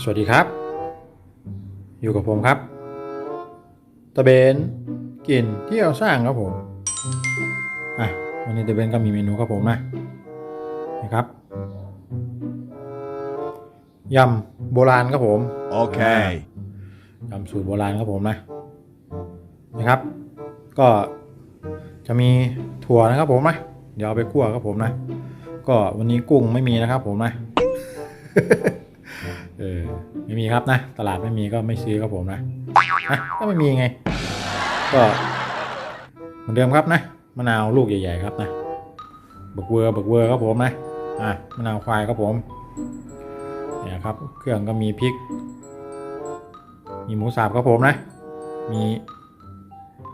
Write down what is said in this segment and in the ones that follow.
สวัสดีครับ อยู่กับผมครับตะเบนกินเที่ยวสร้างครับผมอะวันนี้ตะเบนก็มีเมนูครับผมนะนะครับยำโบราณครับผม Okay. ยำสูตรโบราณครับผมนะนะครับ ก็จะมีถั่วนะครับผมนะเดี๋ยวเอาไปคั่วครับผมนะ ก็วันนี้กุ้งไม่มีนะครับผมนะ เออไม่มีครับนะ ตลาดไม่มีก็ไม่ซื้อครับผมนะนะก็ไม่มีไง ก็เหมือนเดิมครับนะมะนาวลูกใหญ่ ๆ ครับนะบักเวอร์บักเวอร์ครับผมนะอะมะนาวควายครับผมเนี่ยครับ เครื่องก็มีพริก มีหมูสับครับผมนะ มี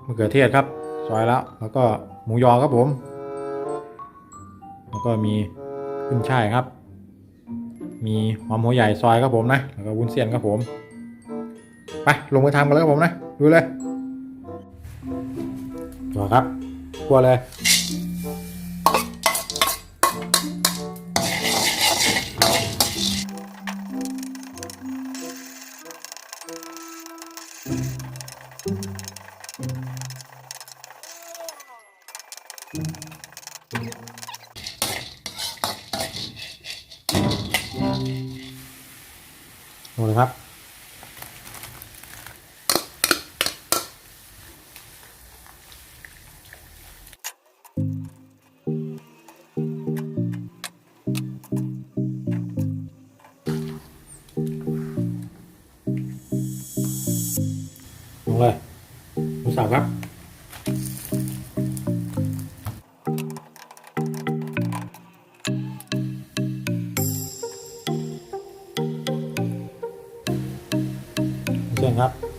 มะเขือเทศครับซอยแล้ว แล้วก็หมูยอครับผม แล้วก็มีขึ้นช่ายครับ มีหอมหัวใหญ่ซอยครับผมนะ แล้วก็วุ้นเส้นครับผม ไปลงมือทำกันเลยครับผมนะ ดูเลยต่อครับวัวเลย ลงเลยครับ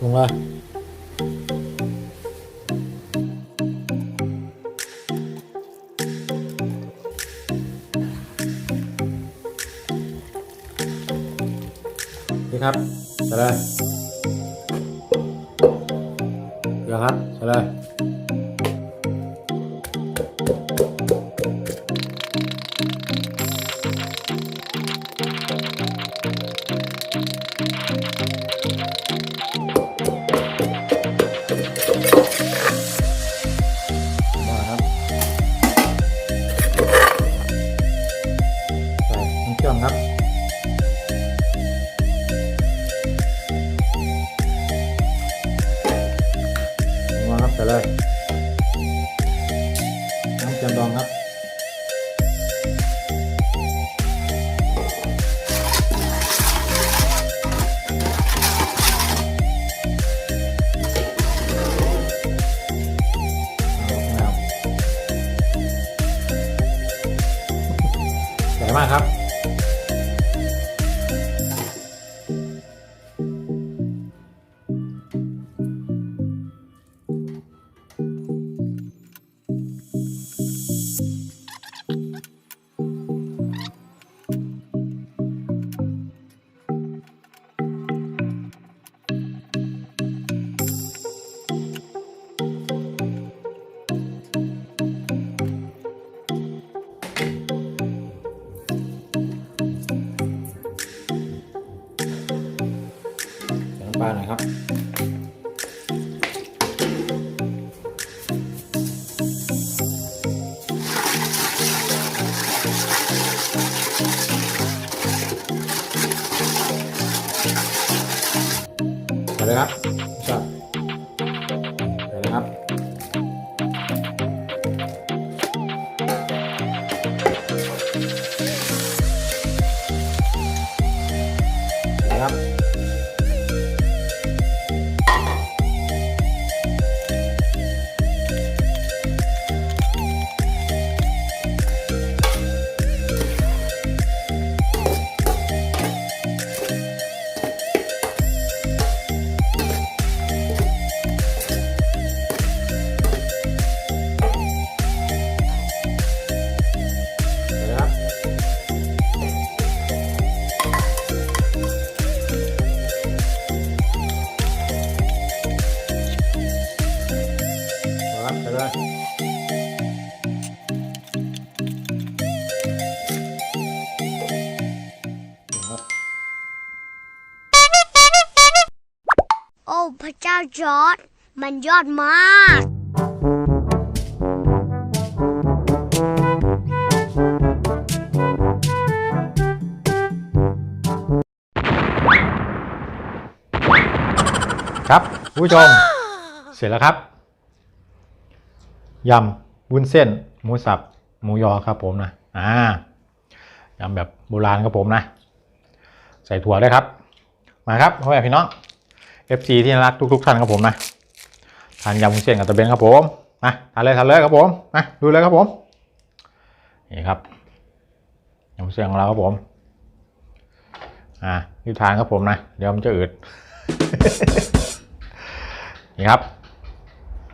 ลงเลยนี่ครับใส่เลยเดี๋ยวครับใส่เลย ปลาหน่อยครับ จอร์ดมันยอดมาก ครับคุณผู้ชม เสร็จแล้วครับยำวุ้นเส้น หมูสับ หมูยอครับผมนะอ่ายำแบบโบราณครับผมนะ ใส่ถั่วด้วยครับ มาครับพ่อแม่พี่น้อง FC ที่น่ารักทุก ๆ ท่านครับผมนะทานยำวุ้นเส้นกับตะเบนครับผมมาทานเลยทานเลยครับผมมาดูเลยครับผมนี่ครับยำวุ้นเส้นของเราครับผมอ่าที่ทานครับผมนะเดี๋ยวมันจะอืดนี่ครับ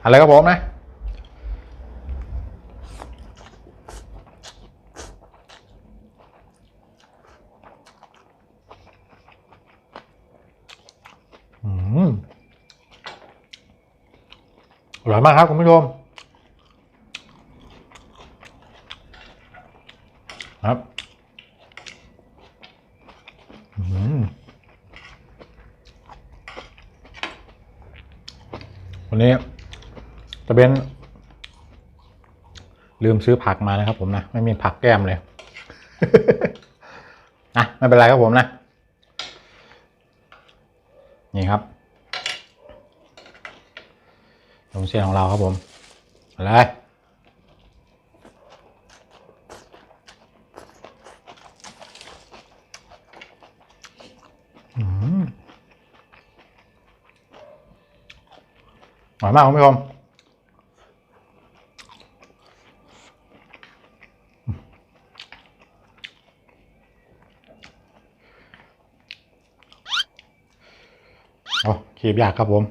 อะไรครับผมนะ อืมอ ร่อยมากครับคุณผู้ชมครับวันนี้จะเป็นลืมซื้อผักมานะครับผมนะ ไม่มีผักแก้มเลยนะไม่เป็นไรครับผมนะ นี่ครับ ลงเส้นของเราครับผมเลยอืมอร่อยมากคุณผู้ชมโอ้ขีบยากครับผม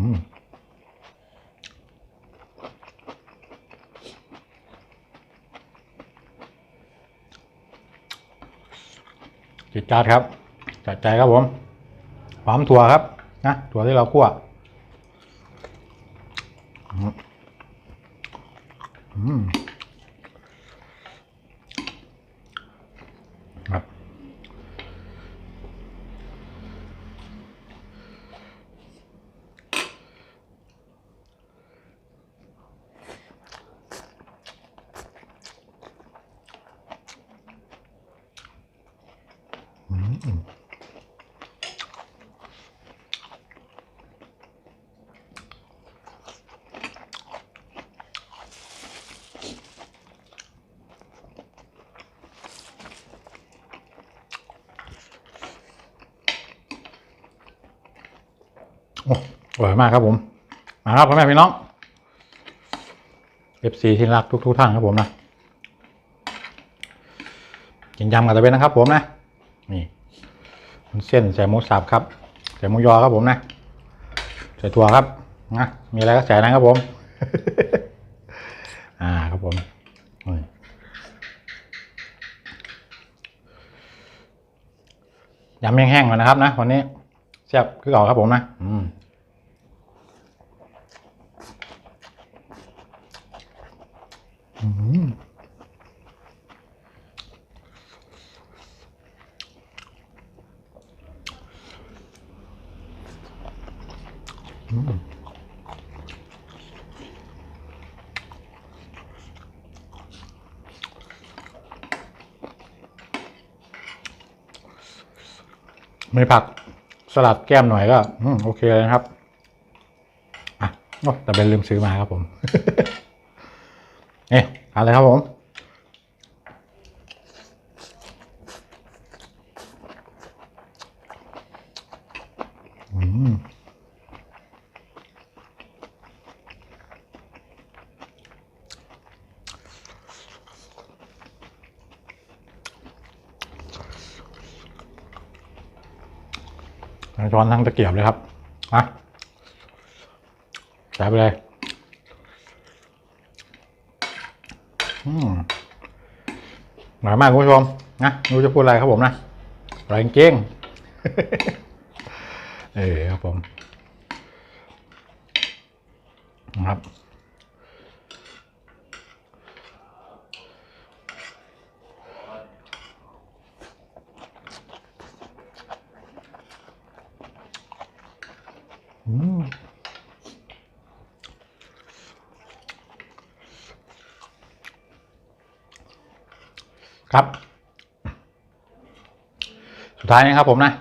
จิตจัดครับ จัดใจครับผมหอมถั่วครับ นะถั่วที่เราคั่วอืม อ้อร่อยมากครับผม มาครับพ่อแม่พี่น้อง FC ที่รักทุกทุกๆท่านครับผมนะกินยำกับตะเวนนะครับผมนะ นี่ เส้นใส่หมูสับครับ ใส่หมูยอครับผมนะ ใส่ถั่วครับนะมีอะไรก็ใส่นะครับผม อ่าครับผมยำแห้งๆก่อนนะครับนะวันนี้แซ่บคือเก่าครับผมนะอืมอืม ไม่ผักสลัดแก้มหน่อยก็อโอเคเลยนะครับ อะแต่เป็นลืมซื้อมาครับผมนี่ทานเลยครับผม ช้อนทั้งตะเกียบเลยครับนะใส่ไปเลยอืมอร่อยมากคุณผู้ชมนะไม่รู้จะพูดอะไรครับผมนะแรงเก้งเออครับผมนะครับ ครับ สุดท้ายนี้ครับผมนะ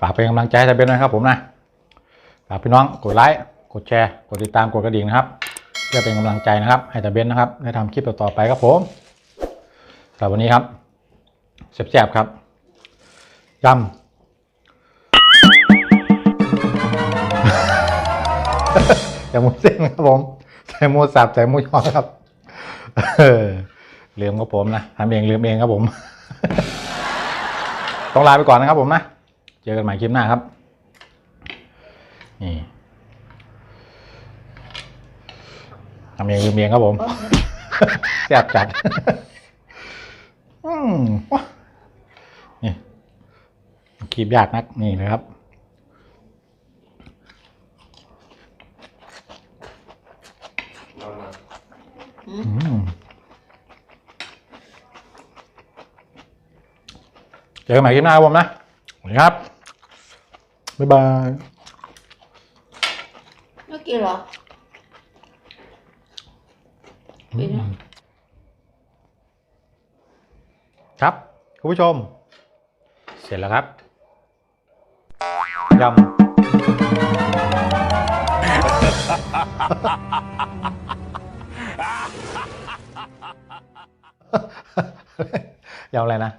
ฝากเป็นกำลังใจให้ตาเบนนะครับผมนะฝากพี่น้องกดไลค์กดแชร์ กดติดตามกดกระดิ่งนะครับ เพื่อเป็นกำลังใจนะครับ ให้ตาเบนนะครับได้ทำคลิปต่อๆไปครับผมสำหรับวันนี้ครับแซ่บๆครับยำ ใส่หมูเส้นครับผม ใส่หมูสับใส่หมูยอครับเลืมครับผมนะทำเองลืมเองครับผม ต้องลาไปก่อนนะครับผมนะ เจอกันใหม่คลิปหน้าครับ นี่ทำเองลืมเองครับผมแซ่บจัดอืมนี่คีบยากนักนี่นะครับ เจอกันใหม่คลิปหน้าครับผมนะสวัสดีครับ บ๊ายบายไม่กินเหรอกินนะครับ คุณผู้ชม เสร็จแล้วครับยำ ยำอะไรนะ